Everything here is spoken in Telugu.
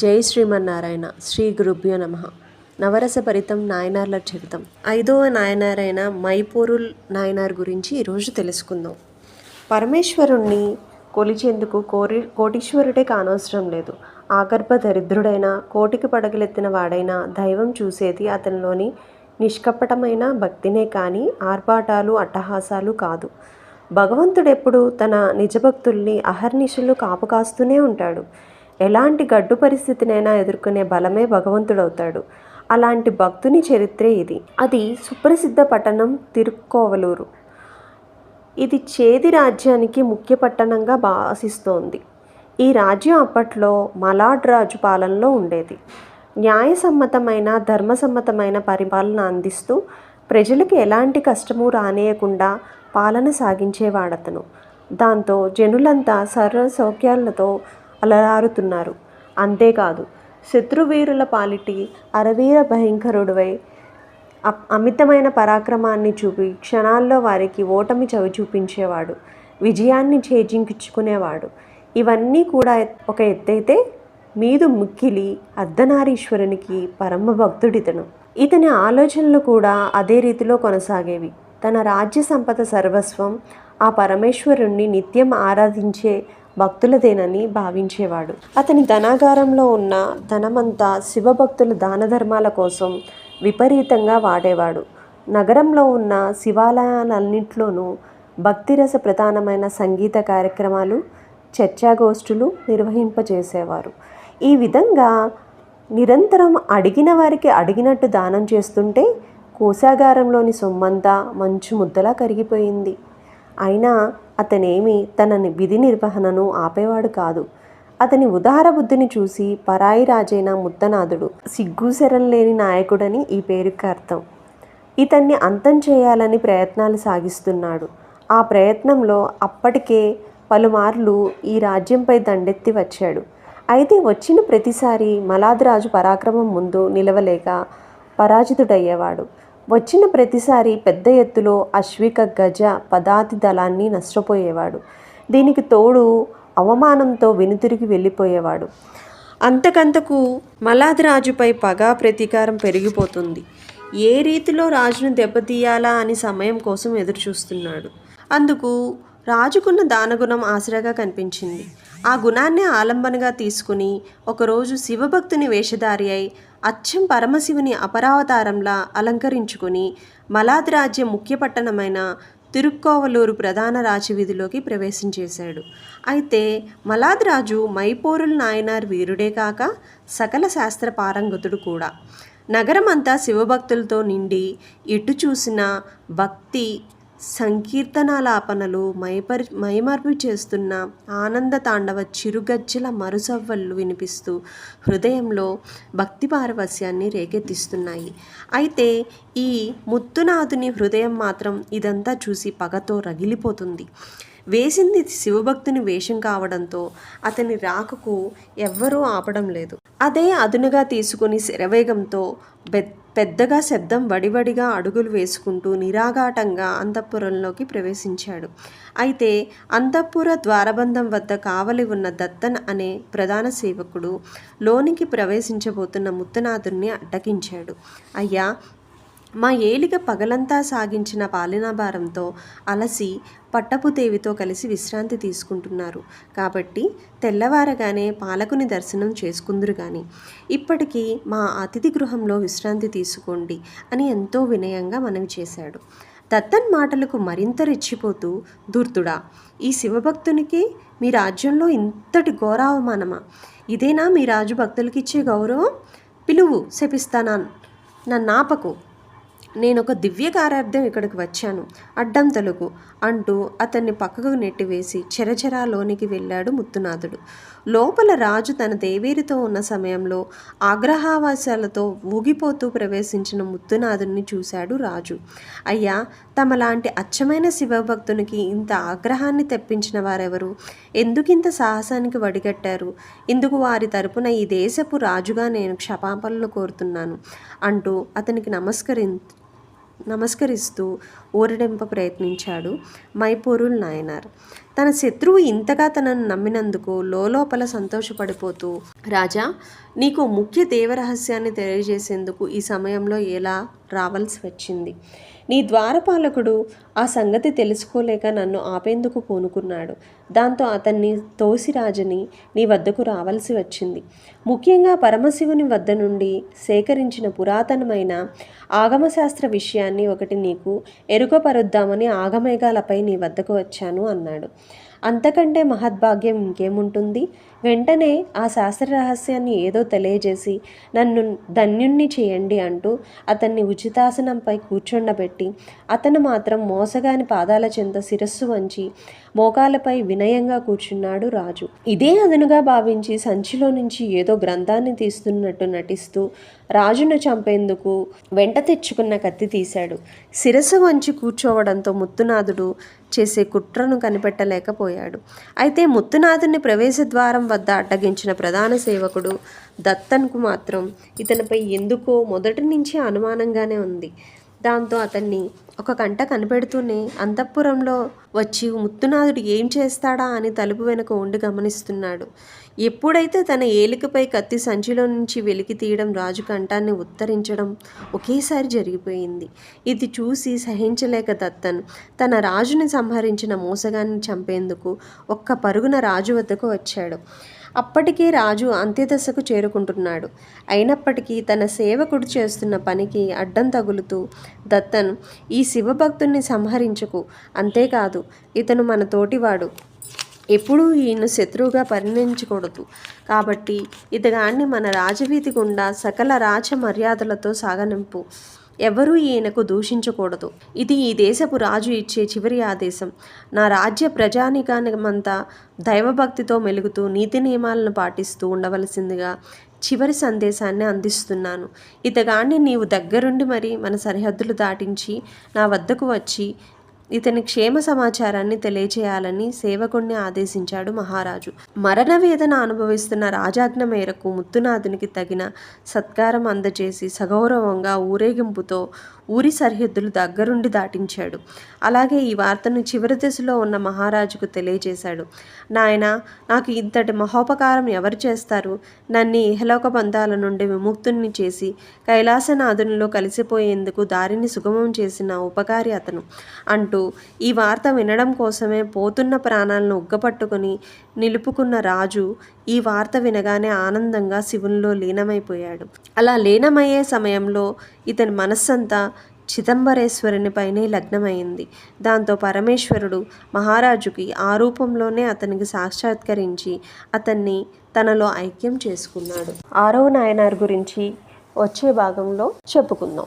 జై శ్రీమన్నారాయణ శ్రీ గురుభ్యో నమ. నవరస భరితం నాయనార్ల చరితం ఐదవ నాయనారైన మైపోరుల్ నాయనార్ గురించి ఈరోజు తెలుసుకుందాం. పరమేశ్వరుణ్ణి కొలిచేందుకు కోరి కోటీశ్వరుడే కానవసరం లేదు. ఆగర్భ దరిద్రుడైన కోటికి పడగలెత్తిన వాడైనా దైవం చూసేది అతనిలోని నిష్కపటమైన భక్తినే కానీ ఆర్భాటాలు అట్టహాసాలు కాదు. భగవంతుడెప్పుడు తన నిజభక్తుల్ని అహర్నిశలు కాపు కాస్తూనే ఉంటాడు. ఎలాంటి గడ్డు పరిస్థితినైనా ఎదుర్కొనే బలమే భగవంతుడవుతాడు. అలాంటి భక్తుని చరిత్రే ఇది. అది సుప్రసిద్ధ పట్టణం తిరుక్కోవలూరు. ఇది చేది రాజ్యానికి ముఖ్య పట్టణంగా భాసిస్తోంది. ఈ రాజ్యం అప్పట్లో మలాడ్ రాజు పాలనలో ఉండేది. న్యాయసమ్మతమైన ధర్మసమ్మతమైన పరిపాలన అందిస్తూ ప్రజలకు ఎలాంటి కష్టము రానేయకుండా పాలన సాగించేవాడతను. దాంతో జనులంతా సర్వ సౌఖ్యాలతో అలరారుతున్నారు. అంతేకాదు శత్రువీరుల పాలిటి అరవీర భయంకరుడివై అమితమైన పరాక్రమాన్ని చూపి క్షణాల్లో వారికి ఓటమి చవి చూపించేవాడు విజయాన్ని చేజించుకునేవాడు ఇవన్నీ కూడా ఒక ఎత్తైతే మీదు ముక్కిలి అర్ధనారీశ్వరునికి పరమ భక్తుడితను. ఇతని ఆలోచనలు కూడా అదే రీతిలో కొనసాగేవి. తన రాజ్య సంపద సర్వస్వం ఆ పరమేశ్వరుణ్ణి నిత్యం ఆరాధించే భక్తులదేనని భావించేవాడు. అతని ధనాగారంలో ఉన్న ధనమంతా శివభక్తుల దాన ధర్మాల కోసం విపరీతంగా వాడేవాడు. నగరంలో ఉన్న శివాలయాలన్నింటిలోనూ భక్తిరస ప్రధానమైన సంగీత కార్యక్రమాలు చర్చాగోష్ఠులు నిర్వహింపజేసేవారు. ఈ విధంగా నిరంతరం అడిగిన వారికి అడిగినట్టు దానం చేస్తుంటే కోశాగారంలోని సొమ్మంతా మంచు ముద్దలా కరిగిపోయింది. అయినా అతనేమి తన విధి నిర్వహణను ఆపేవాడు కాదు. అతని ఉదార బుద్ధిని చూసి పరాయి రాజైన ముత్తనాథుడు సిగ్గుసెరం లేని నాయకుడని ఈ పేరుకి అర్థం. ఇతన్ని అంతం చేయాలని ప్రయత్నాలు సాగిస్తున్నాడు. ఆ ప్రయత్నంలో అప్పటికే పలుమార్లు ఈ రాజ్యంపై దండెత్తి వచ్చాడు. అయితే వచ్చిన ప్రతిసారి మలాద్రాజు పరాక్రమం ముందు నిలవలేక పరాజితుడయ్యేవాడు. వచ్చిన ప్రతిసారి పెద్ద ఎత్తులో అశ్విక గజ పదాతి దళాన్ని నష్టపోయేవాడు. దీనికి తోడు అవమానంతో వెనుతిరిగి వెళ్ళిపోయేవాడు. అంతకంతకు మలాద్రాజుపై పగ ప్రతీకారం పెరిగిపోతుంది. ఏ రీతిలో రాజును దెబ్బతీయాలా అని సమయం కోసం ఎదురుచూస్తున్నాడు. అందుకు రాజుకున్న దానగుణం ఆసరాగా కనిపించింది. ఆ గుణాన్ని ఆలంబనగా తీసుకుని ఒకరోజు శివభక్తుని వేషధారి అయి అచ్చం పరమశివుని అపరావతారంలా అలంకరించుకుని మలాద్ రాజ్యం ముఖ్య పట్టణమైన తిరుక్కోవలూరు ప్రధాన రాజవీధిలోకి ప్రవేశం చేశాడు. అయితే మలాద్ రాజు మైపోరుల నాయనార్ వీరుడే కాక సకల శాస్త్ర పారంగతుడు కూడా. నగరమంతా శివభక్తులతో నిండి ఎటు చూసినా భక్తి సంకీర్తనాలాపనలు మైపరి మైమర్పు చేస్తున్న ఆనంద తాండవ చిరుగజ్జల మరుసవ్వళ్ళు వినిపిస్తూ హృదయంలో భక్తి పారవస్యాన్ని రేకెత్తిస్తున్నాయి. అయితే ఈ ముత్తునాథుని హృదయం మాత్రం ఇదంతా చూసి పగతో రగిలిపోతుంది. వేసింది శివభక్తుని వేషం కావడంతో అతని రాకకు ఎవ్వరూ ఆపడం లేదు. అదే అదునుగా తీసుకుని శరవేగంతో పెద్దగా శబ్దం వడివడిగా అడుగులు వేసుకుంటూ నిరాఘాటంగా అంతఃపురంలోకి ప్రవేశించాడు. అయితే అంతఃపుర ద్వారబంధం వద్ద కావలి ఉన్న దత్తన్ అనే ప్రధాన సేవకుడు లోనికి ప్రవేశించబోతున్న ముత్తనాథుణ్ణి అడ్డగించాడు. అయ్యా మా ఏలిక పగలంతా సాగించిన పాలనాభారంతో అలసి పట్టపుదేవితో కలిసి విశ్రాంతి తీసుకుంటున్నారు. కాబట్టి తెల్లవారగానే పాలకుని దర్శనం చేసుకుందురు గాని. ఇప్పటికీ మా అతిథి గృహంలో విశ్రాంతి తీసుకోండి అని ఎంతో వినయంగా మనవి చేశాడు. దత్తన్ మాటలకు మరింత రెచ్చిపోతూ ధూర్తుడా ఈ శివభక్తునికి మీ రాజ్యంలో ఇంతటి ఘోరావమానమా ఇదేనా మీ రాజు భక్తులకిచ్చే గౌరవం? పిలువు శపిస్తానా? నన్నాపకు నేను ఒక దివ్య కార్యార్థం ఇక్కడికి వచ్చాను. అడ్డం తలుగు అంటూ అతన్ని పక్కకు నెట్టివేసి చెరచెరా లోనికి వెళ్ళాడు ముత్తునాథుడు. లోపల రాజు తన దేవేరితో ఉన్న సమయంలో ఆగ్రహావాసాలతో ఊగిపోతూ ప్రవేశించిన ముత్తునాథుడిని చూశాడు రాజు. అయ్యా తమలాంటి అచ్చమైన శివభక్తునికి ఇంత ఆగ్రహాన్ని తెప్పించిన వారెవరు? ఎందుకింత సాహసానికి వడిగట్టారు? ఇందుకు వారి తరపున ఈ దేశపు రాజుగా నేను క్షపాపణలు కోరుతున్నాను అంటూ అతనికి నమస్కరి నమస్కరిస్తూ ఊరడింప ప్రయత్నించాడు మైపూరుల్ నాయనార్. తన శత్రువు ఇంతగా తనను నమ్మినందుకు లోపల సంతోషపడిపోతూ రాజా నీకు ముఖ్య దేవరహస్యాన్ని తెలియజేసేందుకు ఈ సమయంలో ఎలా రావాల్సి వచ్చింది. నీ ద్వారపాలకుడు ఆ సంగతి తెలుసుకోలేక నన్ను ఆపేందుకు పూనుకున్నాడు. దాంతో అతన్ని తోసిరాజని నీ వద్దకు రావాల్సి వచ్చింది. ముఖ్యంగా పరమశివుని వద్ద నుండి సేకరించిన పురాతనమైన ఆగమశాస్త్ర విషయాన్ని ఒకటి నీకు ఎరుకపరుద్దామని ఆగమేఘాలపై నీ వద్దకు వచ్చాను అన్నాడు. అంతకంటే మహద్భాగ్యం ఇంకేముంటుంది? వెంటనే ఆ శాస్త్ర రహస్యాన్ని ఏదో తెలియజేసి నన్ను ధన్యుణ్ణి చేయండి అంటూ అతన్ని ఉచితాసనంపై కూర్చుండబెట్టి అతను మాత్రం మోసగాని పాదాల చెంత శిరస్సు వంచి మోకాలపై వినయంగా కూర్చున్నాడు రాజు. ఇదే అదనుగా భావించి సంచిలో నుంచి ఏదో గ్రంథాన్ని తీస్తున్నట్టు నటిస్తూ రాజును చంపేందుకు వెంట తెచ్చుకున్న కత్తి తీశాడు. శిరస్సు వంచి కూర్చోవడంతో ముత్తునాథుడు చేసే కుట్రను కనిపెట్టలేకపోయాడు. అయితే ముత్తునాథుని ప్రవేశద్వారం వద్ద అడ్డగించిన ప్రధాన సేవకుడు దత్తన్కు మాత్రం ఇతనిపై ఎందుకో మొదటి నుంచి అనుమానంగానే ఉంది. దాంతో అతన్ని ఒక కంట కనిపెడుతూనే అంతఃపురంలో వచ్చి ముత్తునాథుడు ఏం చేస్తాడా అని తలుపు వెనుక ఉండి గమనిస్తున్నాడు. ఎప్పుడైతే తన ఏలికపై కత్తి సంచిలో నుంచి వెలికి తీయడం రాజు కంఠాన్ని ఉత్తరించడం ఒకేసారి జరిగిపోయింది. ఇది చూసి సహించలేక దత్తన్ తన రాజుని సంహరించిన మోసగాన్ని చంపేందుకు ఒక్క పరుగున రాజు వద్దకు వచ్చాడు. అప్పటికే రాజు అంత్యదశకు చేరుకుంటున్నాడు. అయినప్పటికీ తన సేవకుడు చేస్తున్న పనికి అడ్డం తగులుతూ దత్తన్ ఈ శివభక్తుణ్ణి సంహరించకు. అంతేకాదు ఇతను మన తోటివాడు. ఎప్పుడూ ఈయన శత్రువుగా పరిణించకూడదు కాబట్టి ఇతగాన్ని మన రాజవీధి గుండా సకల రాజ మర్యాదలతో సాగనింపు. ఎవరూ ఈయనకు దూషించకూడదు. ఇది ఈ దేశపు రాజు ఇచ్చే చివరి ఆదేశం. నా రాజ్య ప్రజానికానికంతా దైవభక్తితో మెలుగుతూ నీతి నియమాలను పాటిస్తూ ఉండవలసిందిగా చివరి సందేశాన్ని అందిస్తున్నాను. ఇతగాన్ని నీవు దగ్గరుండి మరి మన సరిహద్దులు దాటించి నా వద్దకు వచ్చి ఇతని క్షేమ సమాచారాన్ని తెలియచేయాలని సేవకుణ్ణి ఆదేశించాడు మహారాజు. మరణ వేదన అనుభవిస్తున్న రాజాజ్ఞ మేరకు ముత్తునాథునికి తగిన సత్కారం అందజేసి సగౌరవంగా ఊరేగింపుతో ఊరి సరిహద్దులు దగ్గరుండి దాటించాడు. అలాగే ఈ వార్తను చివరి దశలో ఉన్న మహారాజుకు తెలియజేశాడు. నాయన నాకు ఇంతటి మహోపకారం ఎవరు చేస్తారు? నన్ను ఇహలోక బంధాల నుండి విముక్తుని చేసి కైలాసనాథునిలో కలిసిపోయేందుకు దారిని సుగమం చేసిన ఉపకారి అతను. అంటూ ఈ వార్త వినడం కోసమే పోతున్న ప్రాణాలను ఉగ్గపట్టుకుని నిలుపుకున్న రాజు ఈ వార్త వినగానే ఆనందంగా శివునిలో లీనమైపోయాడు. అలా లీనమయ్యే సమయంలో ఇతని మనస్సంతా చిదంబరేశ్వరుని పైనే లగ్నమైంది దాంతో పరమేశ్వరుడు మహారాజుకి ఆ రూపంలోనే అతనికి సాక్షాత్కరించి అతన్ని తనలో ఐక్యం చేసుకున్నాడు. ఆరవ నాయనార్ గురించి వచ్చే భాగంలో చెప్పుకుందాం.